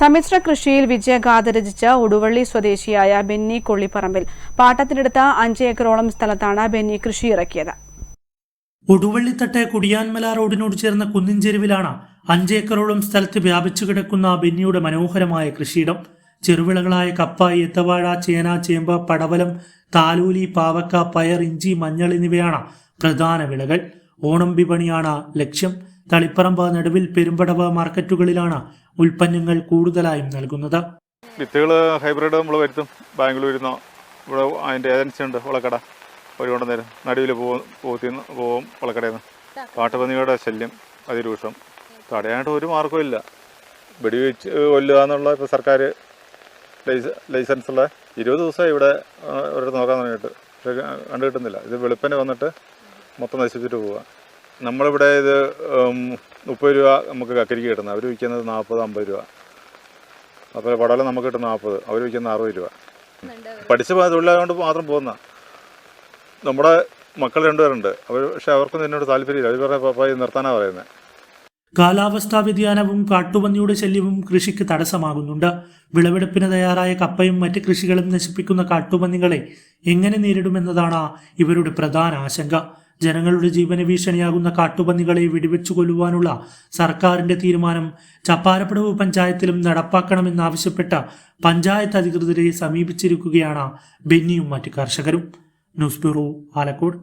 സമ്മിശ്ര കൃഷിയിൽ വിജയഗാഥ രചിച്ച ഉടുവള്ളി സ്വദേശിയായ ബെന്നി കൊള്ളിപ്പറമ്പിൽ. പാട്ടത്തിനെടുത്ത അഞ്ച് ഏക്കറോളം സ്ഥലത്താണ് ബെന്നി കൃഷി ഇറക്കിയത്. ഉടുവള്ളിത്തട്ടെ കുടിയാൻമല റോഡിനോട് ചേർന്ന കുന്നിൻ ചെരുവിലാണ് അഞ്ചേക്കറോളം സ്ഥലത്ത് വ്യാപിച്ചു കിടക്കുന്ന ബെന്നിയുടെ മനോഹരമായ കൃഷിയിടം. ചെറുവിളകളായ കപ്പ ഏത്തവാഴ ചേന ചേമ്പ പടവലം താലൂലി പാവക്ക പയർ ഇഞ്ചി മഞ്ഞൾ എന്നിവയാണ് പ്രധാന വിളകൾ. ഓണം വിപണിയാണ് ലക്ഷ്യം. തളിപ്പറമ്പ് നടുവിൽ പെരുമ്പടവ് മാർക്കറ്റുകളിലാണ് ഉൽപ്പന്നങ്ങൾ കൂടുതലായും നൽകുന്നത്. വിത്തുകൾ ഹൈബ്രിഡ് നമ്മൾ വരുത്തും. ബാംഗ്ലൂരിൽ നിന്നോ ഇവിടെ അതിന്റെ ഏജൻസി ഉണ്ട് വളക്കട. ഒരുപാട് നേരം നടുവിൽ പോകും പോത്തിന്ന് പോകും വളക്കടയിൽ നിന്ന് കാട്ടുപന്നിയുടെ ശല്യം അതിരൂക്ഷം. തടയാനായിട്ട് ഒരു മാർഗവും ഇല്ല. വെടിവെച്ച് കൊല്ലുക എന്നുള്ള ഇപ്പോൾ സർക്കാർ ലൈസ ലൈസൻസുള്ള ഇരുപത് ദിവസം ഇവിടെ ഒരു നോക്കാൻ തുടങ്ങിയിട്ട്. പക്ഷേ കണ്ടു കിട്ടുന്നില്ല ഇത് വെളുപ്പനെ വന്നിട്ട് മൊത്തം നശിപ്പിച്ചിട്ട് പോവുക നമ്മളിവിടെ ഇത് മുപ്പത് രൂപ നമുക്ക് കക്കരിക്ക് കിട്ടുന്നത്. അവർ വിൽക്കുന്നത് നാൽപ്പത് അമ്പത് രൂപ. അപ്പോൾ പടവലം നമുക്ക് കിട്ടുന്ന നാൽപ്പത് അവർ വിൽക്കുന്നത് അറുപത് രൂപ. പഠിച്ച തൊഴിലായതുകൊണ്ട് മാത്രം പോകുന്ന. നമ്മുടെ മക്കൾ രണ്ടുപേരുണ്ട്. അവർ പക്ഷെ അവർക്കൊന്നും എന്നോട് താല്പര്യമില്ല. അവർ പറഞ്ഞ പപ്പായി നിർത്താനാണ് പറയുന്നത് കാലാവസ്ഥാ വ്യതിയാനവും കാട്ടുപന്നിയുടെ ശല്യവും കൃഷിക്ക് തടസ്സമാകുന്നുണ്ട്. വിളവെടുപ്പിന് തയ്യാറായ കപ്പയും മറ്റ് കൃഷികളും നശിപ്പിക്കുന്ന കാട്ടുപന്നികളെ എങ്ങനെ നേരിടുമെന്നതാണ് ഇവരുടെ പ്രധാന ആശങ്ക. ജനങ്ങളുടെ ജീവന ഭീഷണിയാകുന്ന കാട്ടുപന്നികളെ വെടിവെച്ചു കൊല്ലുവാനുള്ള സർക്കാരിന്റെ തീരുമാനം ചപ്പാരപ്പടവ് പഞ്ചായത്തിലും നടപ്പാക്കണമെന്നാവശ്യപ്പെട്ട പഞ്ചായത്ത് അധികൃതരെ സമീപിച്ചിരിക്കുകയാണ് ബെന്നിയും മറ്റ് കർഷകരും. News bureau Alakode.